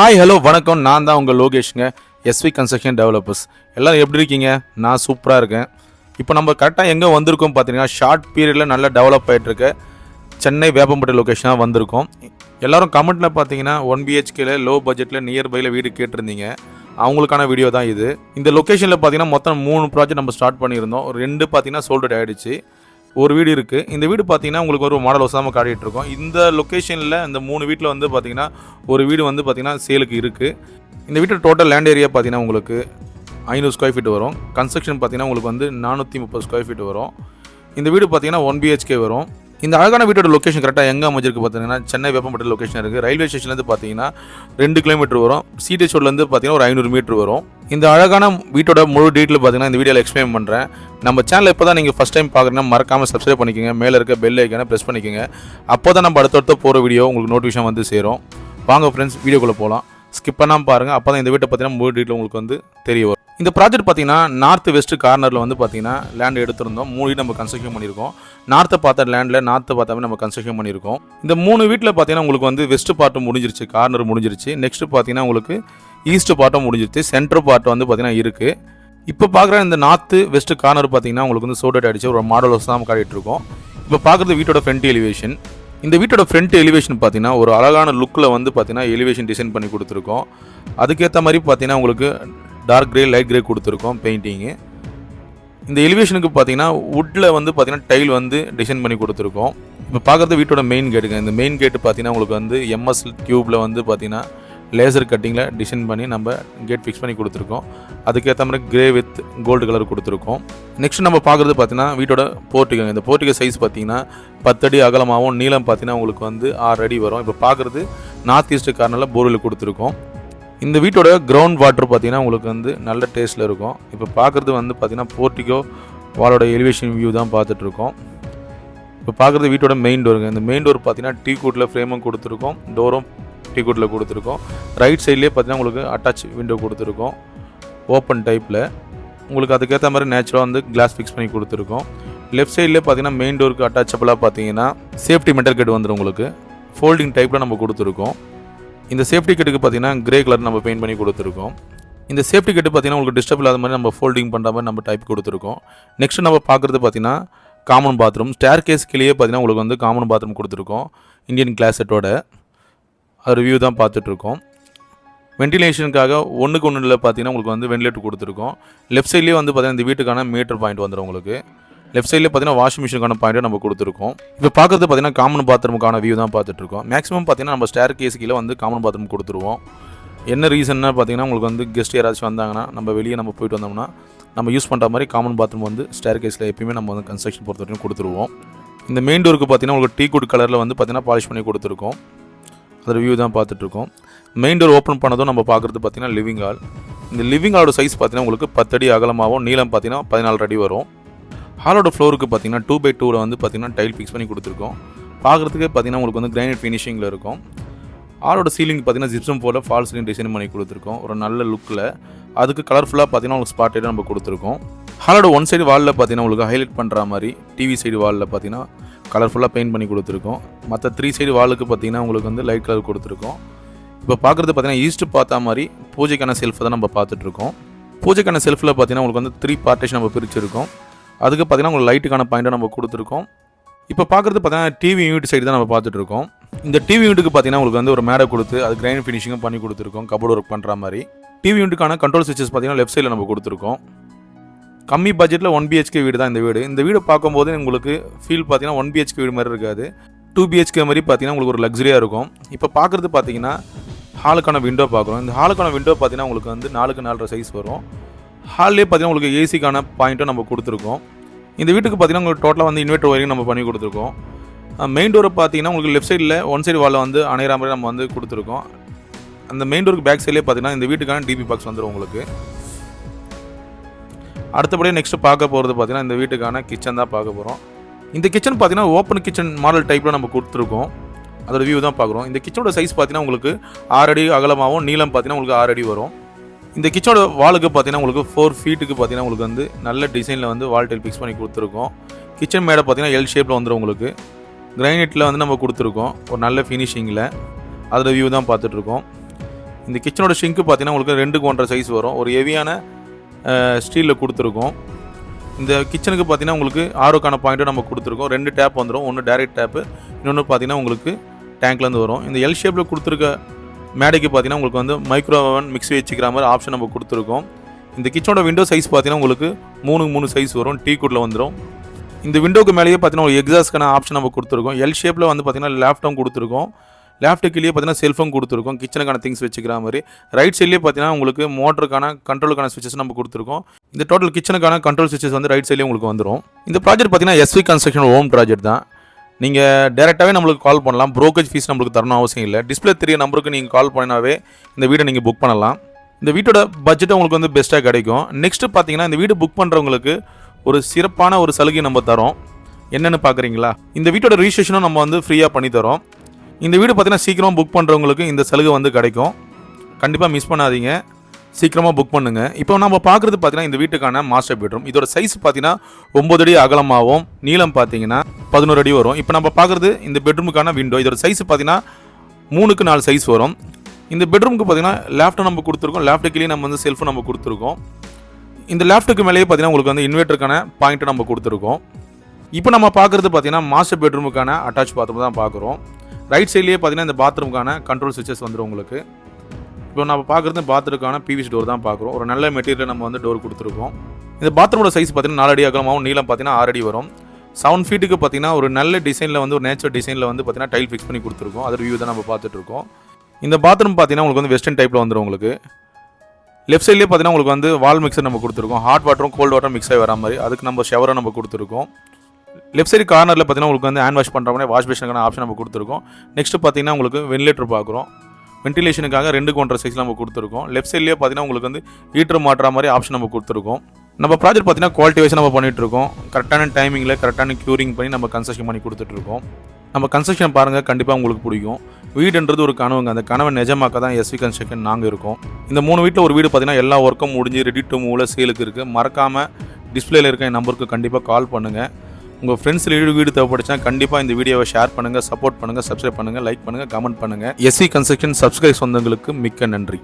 Hi hello வணக்கம். நான் தான் உங்கள் லோகேஷுங்க எஸ்வி கன்ஸ்ட்ரக்ஷன் டெவலப்பர்ஸ் எல்லாம் எப்படி இருக்கீங்க? நான் சூப்பராக இருக்கேன். இப்போ நம்ம கரெக்டாக எங்கே வந்திருக்கோம் பார்த்தீங்கன்னா ஷார்ட் பீரியடில் நல்லா டெவலப் ஆகிட்டுருக்க சென்னை வேப்பம்பட்டி லொக்கேஷனாக வந்திருக்கோம். எல்லாரும் கமெண்ட்டில் பார்த்தீங்கன்னா ஒன் பிஹெச்கேல லோ பட்ஜெட்டில் நியர்பையில் வீடு கேட்டிருந்தீங்க. அவங்களுக்கான வீடியோ தான் இது. இந்த லொக்கேஷனில் பார்த்தீங்கன்னா மொத்தம் மூணு ப்ராஜெக்ட் நம்ம ஸ்டார்ட் பண்ணியிருந்தோம். ரெண்டு பார்த்தீங்கன்னா சோல்டு ஆகிடுச்சு ஒரு வீடு இருக்குது இந்த வீடு பார்த்தீங்கன்னா உங்களுக்கு ஒரு மாடல் வசாமல் காட்டிகிட்டு இருக்கோம். இந்த லொக்கேஷனில் இந்த மூணு வீட்டில் வந்து பார்த்தீங்கன்னா ஒரு வீடு வந்து பார்த்திங்கன்னா சேலுக்கு இருக்குது இந்த வீட்டில் டோட்டல் லேண்ட் ஏரியா பார்த்தீங்கன்னா உங்களுக்கு ஐநூறு ஸ்கொயர் ஃபீட் வரும். கன்ஸ்ட்ரக்ஷன் பார்த்தீங்கன்னா உங்களுக்கு வந்து நானூற்றி முப்பது ஸ்கொயர் ஃபீட் வரும். இந்த வீடு பார்த்தீங்கன்னா ஒன் பிஹெச்கே வரும். இந்த அழகான வீட்டோட லொக்கேஷன் கரெக்டாக எங்கே அமைஞ்சிருக்கு பார்த்தீங்கன்னா சென்னை வேப்பம்பட்டி லொக்கேஷன் இருக்குது ரயில்வே ஸ்டேஷன்லேருந்து பார்த்தீங்கன்னா ரெண்டு கிலோமீட்டர் வரும். சிடிஎச் ரோட்லேருந்து பார்த்தீங்கன்னா ஒரு ஐநூறு மீட்டர் வரும். இந்த அழகான வீட்டோட முழு டீட்டெயில் பார்த்தீங்கன்னா இந்த வீடியோவில் எக்ஸ்பிளைன் பண்ணுறேன் நம்ம சேனல் இப்போ தான் நீங்கள் ஃபஸ்ட் டைம் பார்க்குறீங்கன்னா மறக்காமல் சப்ஸ்கிரைப் பண்ணிக்கோங்க. மேலே இருக்க பெல் ஐக்கான ப்ரெஸ் பண்ணிக்கோங்க. அப்போ தான் நம்ம அடுத்தடுத்த போகிற வீடியோ உங்களுக்கு நோட்டிஃபிகேஷன் வந்து சேரும். வாங்க ஃப்ரெண்ட்ஸ் வீடியோக்குள்ளே போகலாம் ஸ்கிப் பண்ணாமல் பாருங்கள் அப்போ தான் இந்த வீட்டை பார்த்தீங்கன்னா முழு டீட்டெயில் உங்களுக்கு வந்து தெரிய வரும். இந்த ப்ராஜெக்ட் பார்த்தீங்கன்னா நார்த் வெஸ்ட் கார்னரில் வந்து பார்த்தீங்கன்னா லேண்ட் எடுத்திருந்தோம். மூணு வீடு நம்ம கன்ஸ்ட்ரக்ஷன் பண்ணியிருக்கோம். நார்த்தை பார்த்த லேண்டில் நார்த்தை பார்த்தாவே நம்ம கன்ஸ்ட்ரக்ஷன் பண்ணியிருக்கோம். இந்த மூணு வீட்டில் பார்த்தீங்கன்னா உங்களுக்கு வந்து வெஸ்ட் பார்ட்டும் முடிஞ்சிருச்சு கார்னர் முடிஞ்சிருச்சு. நெக்ஸ்ட் பார்த்தீங்கன்னா உங்களுக்கு ஈஸ்ட் பார்ட்டும் முடிஞ்சிருச்சு சென்டர் பார்ட் வந்து பார்த்தீங்கன்னா இருக்குது இப்போ பார்க்குற இந்த நார்த்து வெஸ்ட் கார்னர் பார்த்தீங்கன்னா உங்களுக்கு வந்து சோடட் அடிச்சு ஒரு மாடல் ஹவுஸ் தான் காட்டிகிட்டு இருக்கோம். இப்போ பார்க்குறது வீட்டோட ஃப்ரண்ட் எலிவேஷன் இந்த வீட்டோட ஃப்ரண்ட் எலிவேஷன் பார்த்தீங்கன்னா ஒரு அழகான லுக்கில் வந்து பார்த்தீங்கன்னா எலிவேஷன் டிசைன் பண்ணி கொடுத்துருக்கோம். அதுக்கேற்ற மாதிரி பார்த்தீங்கன்னா உங்களுக்கு டார்க் க்ரே லைட் க்ரே கொடுத்துருக்கோம் பெயிண்டிங்கு இந்த எலிவேஷனுக்கு பார்த்தீங்கன்னா வுட்டில் வந்து பார்த்தீங்கன்னா டைல் வந்து டிசைன் பண்ணி கொடுத்துருக்கோம். இப்போ பார்க்குறது வீட்டோட மெயின் கேட்டுங்க இந்த மெயின் கேட்டு பார்த்தீங்கன்னா உங்களுக்கு வந்து எம்எஸ் டியூப்பில் வந்து பார்த்தீங்கன்னா லேசர் கட்டிங்கில் டிசைன் பண்ணி நம்ம கேட் ஃபிக்ஸ் பண்ணி கொடுத்துருக்கோம். அதுக்கேற்ற மாதிரி கிரே வித் கோல்டு கலர் கொடுத்துருக்கோம். நெக்ஸ்ட் நம்ம பார்க்குறது பார்த்தீங்கன்னா வீட்டோட போர்ட்டிகோங்க இந்த போர்ட்டிகோ சைஸ் பார்த்தீங்கன்னா பத்தடி அகலமாகவும் நீளம் பார்த்தீங்கன்னா உங்களுக்கு வந்து ஆறு அடி வரும். இப்போ பார்க்குறது நார்த் ஈஸ்ட் கார்னரில் போர்வெல் கொடுத்துருக்கோம். இந்த வீட்டோட கிரவுண்ட் வாட்டர் பார்த்தீங்கன்னா உங்களுக்கு வந்து நல்ல டேஸ்ட்டில் இருக்கும். இப்போ பார்க்குறது வந்து பார்த்தீங்கன்னா போர்ட்டிகோ வாலோட எலிவேஷன் வியூ தான் பார்த்துட்ருக்கோம். இப்போ பார்க்குறது வீட்டோட மெயின் டோருங்க இந்த மெயின் டோர் பார்த்தீங்கன்னா டீ கூட்டில் ஃப்ரேமும் கொடுத்துருக்கோம். டோரும் டீ கொடுத்துருக்கோம். ரைட் சைட்லேயே பார்த்தீங்கன்னா உங்களுக்கு அட்டாச் விண்டோ கொடுத்துருக்கோம். ஓப்பன் டைப்பில் உங்களுக்கு அதுக்கேற்ற மாதிரி நேச்சுரலாக வந்து கிளாஸ் ஃபிக்ஸ் பண்ணி கொடுத்துருக்கோம். லெஃப்ட் சைட்லேயே பார்த்தீங்கன்னா மெயின் டோருக்கு அட்டாச்சபிளாக பார்த்தீங்கன்னா சேஃப்டி மெட்டல் கட் வந்துடும் உங்களுக்கு. ஃபோல்டிங் டைப்பில் நம்ம கொடுத்துருக்கோம். இந்த சேஃப்டி கேட்டுக்கு பார்த்தீங்கன்னா கிரே கலர் நம்ம பெயிண்ட் பண்ணி கொடுத்துருக்கோம். இந்த சேஃப்டி கிட்டு பார்த்தீங்கன்னா உங்களுக்கு டிஸ்டர்ப் இல்லாத மாதிரி நம்ம ஃபோல்டிங் பண்ணுற மாதிரி நம்ம டைப் கொடுத்துருக்கோம். நெக்ஸ்ட் நம்ம பார்க்குறது பார்த்தீங்கன்னா காமன் பாத்ரூம் ஸ்டேர் கேஸ் பார்த்தீங்கன்னா உங்களுக்கு வந்து காமன் பாத்ரூம் கொடுத்துருக்கோம். இந்தியன் கிளாஸ் செட்டோட ரிவ்யூ தான் பார்த்துட்ருக்கோம். வென்டிலேஷனுக்காக ஒன்றுக்கு ஒன்றில் பார்த்தீங்கன்னா உங்களுக்கு வந்து வென்டிலேட்டர் கொடுத்துருக்கோம். லெஃப்ட் சைட்லேயே வந்து பார்த்தீங்கன்னா இந்த வீட்டுக்கான மீட்டர் பாயிண்ட் வந்துடும் உங்களுக்கு. லெஃப்ட் சைட்லேயே பார்த்தீங்கன்னா வாஷிங் மிஷினுக்கான பாயிண்ட்டை நம்ம கொடுத்துருக்கோம். இப்போ பார்க்குறது பார்த்தீங்கன்னா காமன் பாத்ரூமுக்கான வியூ தான் பார்த்துட்ருக்கோம். மேக்ஸிமம் பார்த்தீங்கன்னா நம்ம ஸ்டேர் கேஸ் கீழே வந்து காமன் பாத்ரூம் கொடுத்துருவோம். என்ன ரீசன்னா பார்த்தீங்கன்னா உங்களுக்கு வந்து கெஸ்ட் யாராச்சும் வந்தாங்கன்னா நம்ம வெளியே நம்ம போயிட்டு வந்தோம்னா நம்ம யூஸ் பண்ணுற மாதிரி காமன் பாத்ரூம் வந்து ஸ்டேர் கேஸில் எப்பயுமே நம்ம வந்து கன்ஸ்ட்ரக்ஷன் பொறுத்த வரைக்கும் கொடுத்துருவோம். இந்த மெயின் டோருக்கு பார்த்தீங்கன்னா உங்களுக்கு டீ குட் கலரில் வந்து பார்த்தீங்கன்னா பாலிஷ் பண்ணி கொடுத்துருக்கோம். அது வியூ தான் பார்த்துட்ருக்கோம். மெயின் டோர் ஓப்பன் பண்ணதும் நம்ம பார்க்குறது பார்த்தீங்கன்னா லிவிங் ஹால் இந்த லிவிங் ஹாலோட சைஸ் பார்த்தீங்கன்னா உங்களுக்கு பத்தடி அகலமாகவும் நீளம் பார்த்தீங்கன்னா பதினாலு அடி வரும். ஹாலோட ஃப்ளோருக்கு பார்த்தீங்கன்னா டூ பை டூவில் வந்து பார்த்திங்கன்னா டைல் ஃபிக்ஸ் பண்ணி கொடுத்துருக்கோம். பார்க்குறதுக்கு பார்த்தீங்கன்னா உங்களுக்கு வந்து கிரைனட் ஃபினிஷிங்கில் இருக்கும். ஹாலோட சீலிங் பார்த்தீங்கன்னா ஜிப்சம் போல் ஃபால் சீலிங் டிசைன் பண்ணி கொடுத்துருக்கோம். ஒரு நல்ல லுக்கில் அதுக்கு கலர்ஃபுல்லாக பார்த்தீங்கன்னா உங்களுக்கு ஸ்பாட் நம்ம கொடுத்துருக்கோம். ஹாலோட ஒன் சைடு வாலில் பார்த்தீங்கன்னா உங்களுக்கு ஹைலைட் பண்ணுற மாதிரி டிவி சைடு வாலில் பார்த்தீங்கன்னா கலர்ஃபுல்லாக பெயிண்ட் பண்ணி கொடுத்துருக்கோம். மற்ற த்ரீ சைடு வாலுக்கு பார்த்தீங்கன்னா உங்களுக்கு வந்து லைட் கலர் கொடுத்துருக்கோம். இப்போ பார்க்குறது பார்த்தீங்கன்னா ஈஸ்ட் பார்த்தா மாதிரி பூஜைக்கான செல்ஃபை தான் நம்ம பார்த்துட்ருக்கோம். பூஜைக்கான செல்ஃபில் பார்த்தீங்கன்னா உங்களுக்கு வந்து த்ரீ பார்ட்டிஷன் நம்ம பிரிச்சிருக்கோம். அதுக்கு பார்த்தீங்கன்னா உங்களுக்கு லைட்டுக்கான பாயிண்ட்டை நம்ம கொடுத்துருக்கோம். இப்போ பார்க்குறது பார்த்தீங்கன்னா டிவி யூனிட் சைடு தான் நம்ம பார்த்துட்ருக்கோம். இந்த டிவி யூனிட்டுக்கு பார்த்தீங்கன்னா உங்களுக்கு வந்து ஒரு மேடை கொடுத்து அது கிரைண்ட் ஃபினிஷிங்கும் பண்ணி கொடுத்துருக்கோம் கபோர்டு ஒர்க் பண்ணுற மாதிரி. டிவி யூனிட்டுக்கான கண்ட்ரோல் சுவிச்சஸ் பார்த்தீங்கன்னா லெஃப்ட் சைடில் நம்ம கொடுத்துருக்கோம். கம்மி பட்ஜெட்டில் ஒன் பிஹெச்கே வீடு தான் இந்த வீடு. இந்த வீடு பார்க்கும்போது உங்களுக்கு ஃபீல் பார்த்தீங்கன்னா ஒன் பிஹெச்கே வீடு மாதிரி இருக்காது. டூ பிஹெச்கே மாதிரி பார்த்தீங்கன்னா உங்களுக்கு ஒரு லக்ஸரியாக இருக்கும். இப்போ பார்க்குறது பார்த்தீங்கன்னா ஹாலுக்கான விண்டோ பார்க்குறோம். இந்த ஹாலுக்கான விண்டோ பார்த்தீங்கன்னா உங்களுக்கு வந்து நாலுக்கு நாலரை சைஸ் வரும். ஹால்லேயே பார்த்தீங்கன்னா உங்களுக்கு ஏசிக்கான பாயிண்ட்டும் நம்ம கொடுத்துருக்கோம். இந்த வீட்டுக்கு பார்த்தீங்கன்னா உங்களுக்கு டோட்டலாக வந்து இன்வெர்டர் வரைக்கும் நம்ம பண்ணி கொடுத்துருக்கோம். மெயின் டோரை பார்த்தீங்கன்னா உங்களுக்கு லெஃப்ட் சைடில் ஒன் சைடு வாலில் வந்து அணையிற மாதிரி நம்ம வந்து கொடுத்துருக்கோம். அந்த மெயின் டோருக்கு பேக் சைட்லேயே பார்த்தீங்கன்னா இந்த வீட்டுக்கான டிபி பாக்ஸ் வந்துடும் உங்களுக்கு. அடுத்தபடியாக நெக்ஸ்ட்டு பார்க்க போகிறது பார்த்திங்கன்னா இந்த வீட்டுக்கான கிச்சன் தான் பார்க்க போகிறோம் இந்த கிச்சன் பார்த்தீங்கன்னா ஓப்பன் கிச்சன் மாடல் டைப்பில் நம்ம கொடுத்துருக்கோம். அதோட வியூ தான் பார்க்குறோம். இந்த கிச்சனோட சைஸ் பார்த்தீங்கன்னா உங்களுக்கு ஆறு அடி அகலமாகவும் நீளம் பார்த்தீங்கன்னா உங்களுக்கு ஆறு அடி வரும். இந்த கிச்சனோட வாலுக்கு பார்த்தீங்கன்னா உங்களுக்கு ஃபோர் ஃபீட்டுக்கு பார்த்தீங்கன்னா உங்களுக்கு வந்து நல்ல டிசைனில் வந்து வால் டைல் ஃபிக்ஸ் பண்ணி கொடுத்துருக்கோம். கிச்சன் மேடை பார்த்தீங்கன்னா எல் ஷேப்பில் வந்துடும் உங்களுக்கு. கிரைனைட்டில் வந்து நம்ம கொடுத்துருக்கோம். ஒரு நல்ல ஃபினிஷிங்கில் அதோட வியூ தான் பார்த்துட்ருக்கோம் இந்த கிச்சனோட ஷிங்க்கு பார்த்தீங்கன்னா உங்களுக்கு ரெண்டுக்கு ஒன்றரை சைஸ் வரும். ஒரு ஹெவியான ஸ்டீலில் கொடுத்துருக்கோம். இந்த கிச்சனுக்கு பார்த்தீங்கன்னா உங்களுக்கு ஆரோக்கான பாயிண்ட்டும் நம்ம கொடுத்துருக்கோம். ரெண்டு டேப் வந்துடும் ஒன்று டேரக்ட் டேப்பு இன்னொன்று பார்த்தீங்கன்னா உங்களுக்கு டேங்க்லேருந்து வரும். இந்த எல் ஷேப்பில் கொடுத்துருக்க மேடைக்கு பார்த்தீங்கன்னா உங்களுக்கு வந்து மைக்ரோ ஓவன் மிக்ஸி வச்சுக்கிற மாதிரி ஆப்ஷன் நம்ம கொடுத்துருக்கோம். இந்த கிச்சனோட விண்டோ சைஸ் பார்த்தீங்கன்னா உங்களுக்கு மூணு மூணு சைஸ் வரும். டீ குட்டில் வந்துடும் இந்த விண்டோக்கு மேலேயே பார்த்தீங்கன்னா ஒரு எக்ஸாஸ்க்கான ஆப்ஷன் நம்ம கொடுத்துருக்கோம். எல் ஷேப்பில் வந்து பார்த்தீங்கன்னா லேப்டாப் கொடுத்துருக்கோம். லேஃப்ட்டுக்குள்ளேயே பார்த்தீங்கன்னா செல்ஃபோன் கொடுத்துருக்கோம். கிச்சனுக்கான திங்ஸ் வச்சுக்கிற மாதிரி. ரைட் சைட்லேயே பார்த்தீங்கன்னா உங்களுக்கு மோட்டருக்கான கண்ட்ரோலுக்கான சுவிச்சஸ் நம்ம கொடுத்துருக்கோம். இந்த டோட்டல் கிச்சனுக்கான கண்ட்ரோல் சுவிச்சஸ் வந்து ரைட் சைட்லேயே உங்களுக்கு வந்துடும் இந்த ப்ராஜெக்ட் பார்த்தீங்கன்னா எஸ்வி கன்ஸ்ட்ரக்ஷன் ஹோம் ப்ராஜெக்ட் தான். நீங்கள் டேரெக்டாகவே நம்மளுக்கு கால் பண்ணலாம். ப்ரோக்கேஜ் ஃபீஸ் நம்மளுக்கு தரணும் அவசியம் இல்லை. டிஸ்பிளே தெரிய நம்பருக்கு நீங்கள் கால் பண்ணினாவே இந்த வீடை நீங்கள் புக் பண்ணலாம். இந்த வீட்டோட பட்ஜெட் உங்களுக்கு வந்து பெஸ்ட்டாக கிடைக்கும். நெக்ஸ்ட்டு பார்த்தீங்கன்னா இந்த வீடு புக் பண்ணுறவங்களுக்கு ஒரு சிறப்பான ஒரு சலுகை நம்ம தரோம். என்னென்னு பார்க்குறீங்களா? இந்த வீட்டோட ரிஜிஸ்ட்ரேஷனும் நம்ம வந்து ஃப்ரீயாக பண்ணி தரோம். இந்த வீடு பார்த்தீங்கன்னா சீக்கிரமாக புக் பண்ணுறவங்களுக்கு இந்த சலுகை வந்து கிடைக்கும். கண்டிப்பாக மிஸ் பண்ணாதீங்க. சீக்கிரமாக புக் பண்ணுங்கள் இப்போ நம்ம பார்க்குறது பார்த்தீங்கன்னா இந்த வீட்டுக்கான மாஸ்டர் பெட்ரூம் இதோட சைஸ் பார்த்தீங்கன்னா ஒம்பது அடி அகலமாகவும் நீளம் பார்த்தீங்கன்னா பதினோரு அடி வரும். இப்போ நம்ம பார்க்குறது இந்த பெட்ரூமுக்கான விண்டோ இதோட சைஸ் பார்த்தீங்கன்னா மூணுக்கு நாலு சைஸ் வரும். இந்த பெட்ரூமுக்கு பார்த்தீங்கன்னா லேப்டாப் நம்ம கொடுத்துருக்கோம். லேப்டாப்லேயே நம்ம வந்து செல்ஃபு நம்ம கொடுத்துருக்கோம். இந்த லேப்டாப்க்கு மேலேயே பார்த்தீங்கன்னா உங்களுக்கு வந்து இன்வெர்ட்டருக்கான பாயிண்ட்டை நம்ம கொடுத்துருக்கோம். இப்போ நம்ம பார்க்குறது பார்த்தீங்கன்னா மாஸ்டர் பெட்ரூமுக்கான அட்டாச் பாத்ரூம் தான் பார்க்குறோம். ரைட் சைட்லேயே பார்த்தீங்கன்னா இந்த பாத்ரூம்க்கான கண்ட்ரோல் சுவிச்சஸ் வந்துடும் உங்களுக்கு. இப்போ நம்ம பார்க்குறது பாத்ரூம்க்கான பிவிசி டோர் தான் பார்க்குறோம் ஒரு நல்ல மெட்டீரியல் நம்ம வந்து டோர் கொடுத்துருக்கோம். இந்த பாத்ரூமோட சைஸ் பார்த்தீங்கன்னா நாலு அடி அகலமாகவும் நீளம் பார்த்தீங்கன்னா ஆறு அடி வரும். செவன் ஃபீட்டுக்கு பார்த்தீங்கன்னா ஒரு நல்ல டிசைனில் வந்து ஒரு நேச்சர் டிசைனில் வந்து பார்த்தீங்கன்னா டைல் ஃபிக்ஸ் பண்ணி கொடுத்துருக்கோம். அதோட வியூ தான் நம்ம பார்த்துட்ருக்கோம் இந்த பாத்ரூம் பார்த்தீங்கன்னா உங்களுக்கு வந்து வெஸ்டர்ன் டைப்பில் வந்துடும் உங்களுக்கு. லெஃப்ட் சைட்லேயே பார்த்தீங்கன்னா உங்களுக்கு வந்து வால் மிக்சர் நம்ம கொடுத்துருக்கோம். ஹாட் வாட்டரும் கோல்டு வாட்டரும் மிக்ஸ் ஆகி வர மாதிரி. அதுக்கு நம்ம ஷவரை நம்ம கொடுத்துருக்கோம். லெஃப்ட் சைடு கார்னரில் பார்த்தீங்கன்னா உங்களுக்கு வந்து ஹேண்ட் வாஷ் பண்ணுற மாதிரி வாஷ் பேஷனுக்கான ஆப்ஷன் நம்ம கொடுத்துருக்கோம். நெக்ஸ்ட் பார்த்தீங்கன்னா உங்களுக்கு வென்டிலேட்டர் பார்க்குறோம். வென்டிலேஷனுக்காக ரெண்டுக்கு ஒன்றரை சைஸ் நம்ம கொடுத்துருக்கோம். லெஃப்ட் சைட்லேயே பார்த்தீங்கன்னா உங்களுக்கு வந்து ஹீட்டர் மாட்டுற மாதிரி ஆப்ஷன் நம்ம கொடுத்துருக்கோம். நம்ம ப்ராஜெக்ட் பார்த்தீங்கன்னா குவாலிட்டி வைஸ் நம்ம பண்ணிகிட்டு இருக்கோம். கரெக்டான டைமிங்கில் கரெக்டான க்யூரிங் பண்ணி நம்ம கன்ஸ்ட்ரக்ஷன் பண்ணி கொடுத்துட்ருக்கோம் நம்ம கன்ஸ்ட்ரக்ஷன் பாருங்கள் கண்டிப்பாக உங்களுக்கு பிடிக்கும். வீடுன்றது ஒரு கனவுங்க. அந்த கனவை நிஜமாக்க தான் எஸ்வி கன்ஸ்ட்ரக்ஷன் நாங்கள் இருக்கோம். இந்த மூணு வீட்டில் ஒரு வீடு பார்த்தீங்கன்னா எல்லா ஒர்க்கும் முடிஞ்சு ரெடி டு மூவில் சேலுக்கு இருக்குது மறக்காமல் டிஸ்பிளேல இருக்க என் நம்பருக்கு கண்டிப்பாக கால் பண்ணுங்கள் உங்கள் ஃப்ரெண்ட்ஸ் வீடு வீடு தேவைப்படுச்சா கண்டிப்பாக இந்த வீடியோவை ஷேர் பண்ணுங்கள் சப்போர்ட் பண்ணுங்கள் சப்ஸ்கிரைப் பண்ணுங்கள் லைக் பண்ணுங்கள் கமெண்ட் பண்ணுங்கள் எஸ்சி கன்ஸ்ட்ரக்ஷன் சப்ஸ்கிரைப் சொந்தங்களுக்கு மிக்க நன்றி.